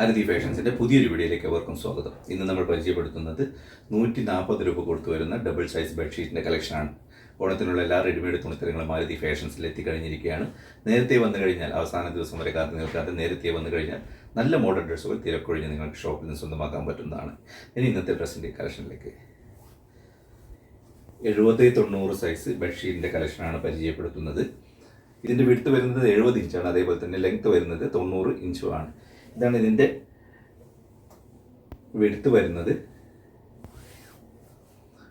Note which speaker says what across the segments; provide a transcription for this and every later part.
Speaker 1: ആരതി ഫാഷൻസിന്റെ പുതിയൊരു വീഡിയോയിലേക്ക് അവർക്കും സ്വാഗതം. ഇന്ന് നമ്മൾ പരിചയപ്പെടുത്തുന്നത് നൂറ്റി നാൽപ്പത് രൂപ കൊടുത്തു വരുന്ന ഡബിൾ സൈസ് ബെഡ്ഷീറ്റിന്റെ കളക്ഷനാണ് ഓണത്തിനുള്ള എല്ലാ റെഡിമെയ്ഡ് തുണിത്തരങ്ങളും മാരുതി ഫാഷൻസിൽ എത്തിക്കഴിഞ്ഞിരിക്കുകയാണ്. നേരത്തെ വന്നു കഴിഞ്ഞാൽ അവസാന ദിവസം വരെ കാത്തു നിൽക്കാതെ നേരത്തെ വന്നു കഴിഞ്ഞാൽ നല്ല മോഡൽ ഡ്രസ്സുകൾ തിരക്കൊഴിഞ്ഞ് നിങ്ങൾക്ക് ഷോപ്പിൽ നിന്ന് സ്വന്തമാക്കാൻ പറ്റുന്നതാണ്. ഇനി ഇന്നത്തെ ഡ്രസ്സിന്റെ കളക്ഷനിലേക്ക് എഴുപത് തൊണ്ണൂറ് സൈസ് ബെഡ്ഷീറ്റിന്റെ കളക്ഷനാണ് പരിചയപ്പെടുത്തുന്നത്. ഇതിന്റെ വിടുത്ത് വരുന്നത് എഴുപത് ഇഞ്ചാണ് അതേപോലെ തന്നെ ലെങ്ത്ത് വരുന്നത് തൊണ്ണൂറ് ഇഞ്ചുമാണ് ഇതാണ് ഇതിന്റെ വെടുത്ത് വരുന്നത്.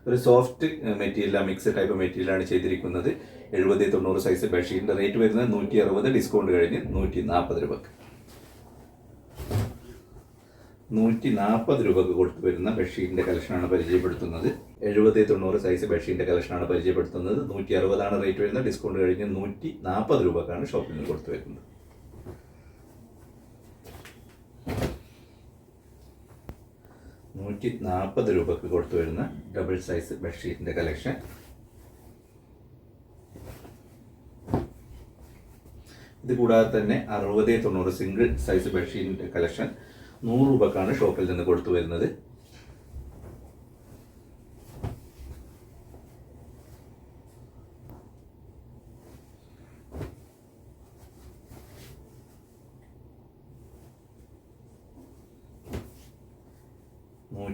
Speaker 1: ഒരു സോഫ്റ്റ് മെറ്റീരിയൽ മിക്സ് ടൈപ്പ് മെറ്റീരിയലാണ് ചെയ്തിരിക്കുന്നത്. എഴുപത് തൊണ്ണൂറ് സൈസ് ബെഡ്ഷീറ്റിന്റെ റേറ്റ് വരുന്നത് നൂറ്റി അറുപത് ഡിസ്കൗണ്ട് കഴിഞ്ഞ് നൂറ്റി നാൽപ്പത് രൂപക്ക്. നൂറ്റി നാൽപ്പത് രൂപക്ക് കൊടുത്തു വരുന്ന ബെഡ്ഷീറ്റിന്റെ കളക്ഷനാണ് പരിചയപ്പെടുത്തുന്നത്. എഴുപത് തൊണ്ണൂറ് സൈസ് ബെഡ്ഷീറ്റിന്റെ കളക്ഷനാണ് പരിചയപ്പെടുത്തുന്നത്. നൂറ്റി അറുപതാണ് റേറ്റ് വരുന്നത്. ഡിസ്കൗണ്ട് കഴിഞ്ഞ് നൂറ്റി നാൽപ്പത് രൂപക്കാണ് ഷോപ്പിൽ നിന്ന് കൊടുത്തു വരുന്നത്. നൂറ്റി നാൽപ്പത് രൂപക്ക് കൊടുത്തു വരുന്ന ഡബിൾ സൈസ് ബെഡ്ഷീറ്റിന്റെ കളക്ഷൻ ഇത് കൂടാതെ തന്നെ അറുപത് തൊണ്ണൂറ് സിംഗിൾ സൈസ് ബെഡ്ഷീറ്റിന്റെ കളക്ഷൻ നൂറ് രൂപക്കാണ് ഷോപ്പിൽ നിന്ന് കൊടുത്തു വരുന്നത്.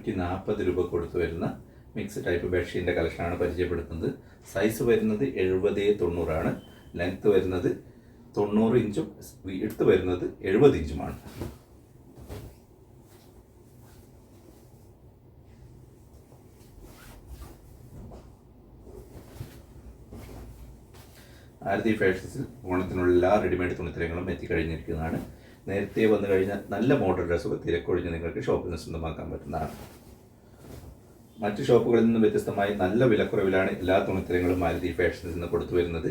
Speaker 1: നൂറ്റി നാൽപ്പത് രൂപ കൊടുത്തു വരുന്ന മിക്സ് ടൈപ്പ് ബെഡ്ഷീറ്റിന്റെ കളക്ഷനാണ് പരിചയപ്പെടുത്തുന്നത്. സൈസ് വരുന്നത് എഴുപത് തൊണ്ണൂറാണ്. ലെങ്ത്ത് വരുന്നത് തൊണ്ണൂറ് ഇഞ്ചും എടുത്ത് വരുന്നത് എഴുപത് ഇഞ്ചുമാണ്. ആരതി ഫാഷൻസിൽ ഓണത്തിനുള്ള എല്ലാ റെഡിമെയ്ഡ് തുണിത്തരങ്ങളും എത്തിക്കഴിഞ്ഞിരിക്കുന്നതാണ്. നേരത്തെ വന്നു കഴിഞ്ഞാൽ നല്ല മോഡൽ ഡ്രസ്സുകൾ തിരക്കൊഴിഞ്ഞ് നിങ്ങൾക്ക് ഷോപ്പിൽ സ്വന്തമാക്കാൻ പറ്റുന്നതാണ്. മറ്റ് ഷോപ്പുകളിൽ നിന്നും വ്യത്യസ്തമായി നല്ല വിലക്കുറവിലാണ് എല്ലാ തുണിത്തരങ്ങളും ആരതി ഫാഷൻസിൽ നിന്ന് കൊടുത്തു വരുന്നത്.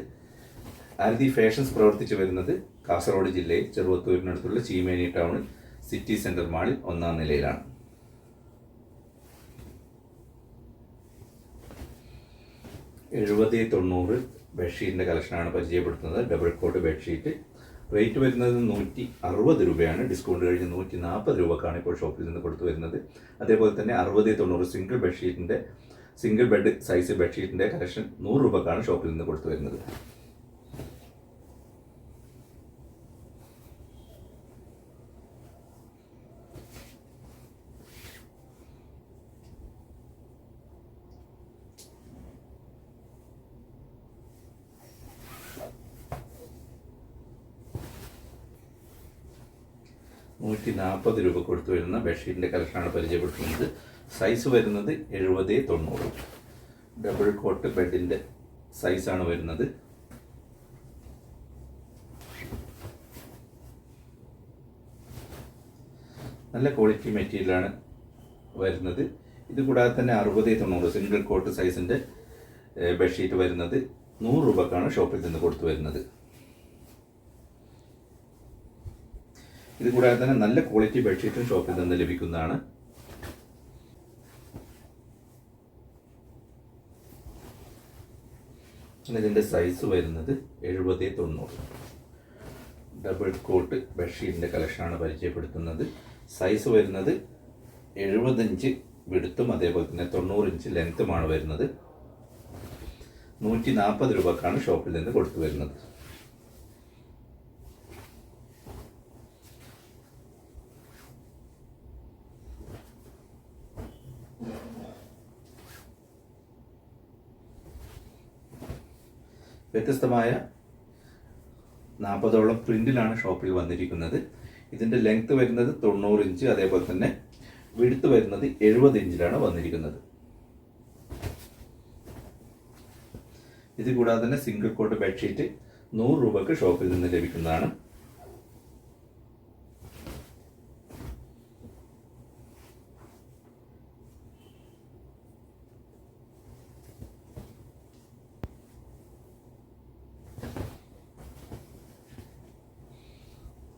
Speaker 1: ആരതി ഫാഷൻസ് പ്രവർത്തിച്ചു വരുന്നത് കാസർഗോഡ് ജില്ലയിൽ ചെറുവത്തൂരിനടുത്തുള്ള ചീമേനി ടൗണിൽ സിറ്റി സെന്റർ മാളിൽ ഒന്നാം നിലയിലാണ്. എഴുപത് തൊണ്ണൂറ് ബെഡ്ഷീറ്റിന്റെ കളക്ഷനാണ് പരിചയപ്പെടുത്തുന്നത്. ഡബിൾ കോട്ട് ബെഡ്ഷീറ്റ് റേറ്റ് വരുന്നത് നൂറ്റി അറുപത് രൂപയാണ്. ഡിസ്കൗണ്ട് കഴിഞ്ഞ് നൂറ്റി നാൽപ്പത് രൂപക്കാണ് ഇപ്പോൾ ഷോപ്പിൽ നിന്ന് കൊടുത്തു വരുന്നത്. അതേപോലെ തന്നെ അറുപത് തൊണ്ണൂറ് സിംഗിൾ ബെഡ്ഷീറ്റിന്റെ സിംഗിൾ ബെഡ് സൈസ് ബെഡ്ഷീറ്റിന്റെ കളക്ഷൻ നൂറ് രൂപക്കാണ് ഷോപ്പിൽ നിന്ന് കൊടുത്തു വരുന്നത്. നൂറ്റി നാൽപ്പത് രൂപ കൊടുത്തു വരുന്ന ബെഡ്ഷീറ്റിന്റെ കളക്ഷനാണ് പരിചയപ്പെടുത്തുന്നത്. സൈസ് വരുന്നത് എഴുപത് തൊണ്ണൂറ്. ഡബിൾ കോട്ട് ബെഡിന്റെ സൈസാണ് വരുന്നത്. നല്ല ക്വാളിറ്റി മെറ്റീരിയലാണ് വരുന്നത്. ഇത് കൂടാതെ തന്നെ അറുപത് തൊണ്ണൂറ് സിംഗിൾ കോട്ട് സൈസിന്റെ ബെഡ്ഷീറ്റ് വരുന്നത്. നൂറ് രൂപക്കാണ് ഷോപ്പിൽ നിന്ന് കൊടുത്തു വരുന്നത്. ഇത് കൂടാതെ തന്നെ നല്ല ക്വാളിറ്റി ബെഡ്ഷീറ്റും ഷോപ്പിൽ നിന്ന് ലഭിക്കുന്നതാണ്. ഇതിന്റെ സൈസ് വരുന്നത് എഴുപത് തൊണ്ണൂറ്. ഡബിൾ കോട്ട് ബെഡ്ഷീറ്റിന്റെ കളക്ഷനാണ് പരിചയപ്പെടുത്തുന്നത്. സൈസ് വരുന്നത് എഴുപതഞ്ച് വിടുത്തും അതേപോലെ തന്നെ തൊണ്ണൂറ് ഇഞ്ച് ലെങ്ത്തുമാണ് വരുന്നത്. നൂറ്റി നാൽപ്പത് രൂപക്കാണ് ഷോപ്പിൽ നിന്ന് കൊടുത്തു വരുന്നത്. വ്യത്യസ്തമായ നാൽപ്പതോളം പ്രിന്റിലാണ് ഷോപ്പിൽ വന്നിരിക്കുന്നത്. ഇതിന്റെ ലെങ്ത് വരുന്നത് തൊണ്ണൂറ് ഇഞ്ച് അതേപോലെ തന്നെ വിടുത്ത് വരുന്നത് എഴുപത് ഇഞ്ചിലാണ് വന്നിരിക്കുന്നത്. ഇത് കൂടാതെ തന്നെ സിംഗിൾ കോട്ട് ബെഡ്ഷീറ്റ് നൂറ് രൂപക്ക് ഷോപ്പിൽ നിന്ന് ലഭിക്കുന്നതാണ്.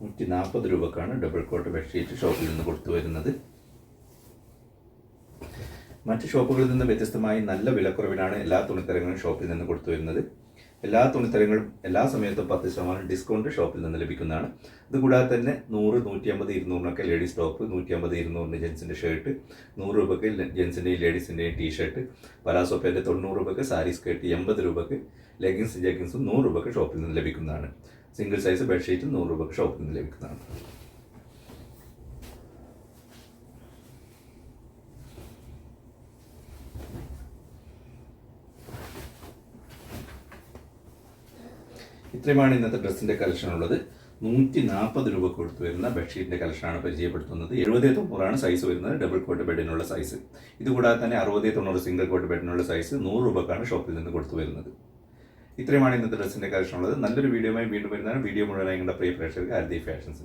Speaker 1: നൂറ്റി നാൽപ്പത് രൂപക്കാണ് ഡബിൾ കോട്ട് ബെഡ്ഷീറ്റ് ഷോപ്പിൽ നിന്ന് കൊടുത്തു വരുന്നത്. മറ്റ് ഷോപ്പുകളിൽ നിന്ന് വ്യത്യസ്തമായി നല്ല വിലക്കുറവിലാണ് എല്ലാ തുണിത്തരങ്ങളും ഷോപ്പിൽ നിന്ന് കൊടുത്തു വരുന്നത്. എല്ലാ തുണിത്തരങ്ങളും എല്ലാ സമയത്തും പത്ത് ശതമാനം ഡിസ്കൗണ്ട് ഷോപ്പിൽ നിന്ന് ലഭിക്കുന്നതാണ്. ഇതുകൂടാതെ തന്നെ നൂറ് നൂറ്റി അമ്പത് ഇരുന്നൂറിനൊക്കെ ലേഡീസ് ടോപ്പ് നൂറ്റി അമ്പത് ഇരുന്നൂറിന് ജെൻസിന്റെ ഷർട്ട് നൂറ് രൂപയ്ക്ക് ജെൻസിന്റെയും ലേഡീസിന്റെയും ടീ ഷർട്ട് പലാസോപ്പേന്റെ തൊണ്ണൂറ് രൂപയ്ക്ക് സാരി സ്കേർട്ട് എൺപത് രൂപയ്ക്ക് ലെഗിൻസും ജഗിൻസും നൂറ് രൂപയ്ക്ക് ഷോപ്പിൽ നിന്ന് ലഭിക്കുന്നതാണ്. സിംഗിൾ സൈസ് ബെഡ്ഷീറ്റ് നൂറ് രൂപക്ക് ഷോപ്പിൽ നിന്ന് ലഭിക്കുന്നതാണ്. ഇത്രയുമാണ് ഇന്നത്തെ ഡ്രസ്സിന്റെ കളക്ഷൻ ഉള്ളത്. നൂറ്റി നാൽപ്പത് രൂപ കൊടുത്തു വരുന്ന ബെഡ്ഷീറ്റിന്റെ കളക്ഷനാണ് പരിചയപ്പെടുത്തുന്നത്. എഴുപതേ തൊണ്ണൂറാണ് സൈസ് വരുന്നത്. ഡബിൾ കോട്ട് ബെഡിനുള്ള സൈസ് ഇതുകൂടാതെ തന്നെ അറുപതേ തൊണ്ണൂറ് സിംഗിൾ കോട്ട് ബെഡിനുള്ള സൈസ് നൂറ് രൂപക്കാണ് ഷോപ്പിൽ നിന്ന് കൊടുത്തു വരുന്നത്. ഇത്രയുമാണ് ഇന്നത്തെ ഡ്രസ്സിന്റെ കാര്യമുള്ളത് നല്ലൊരു വീഡിയോയുമായി വീണ്ടും വരുന്നതാണ്. വീഡിയോ മുഴുവനായി നിങ്ങളുടെ പ്രിയ പ്രേക്ഷകർക്ക് ആരതി ഫാഷൻസ്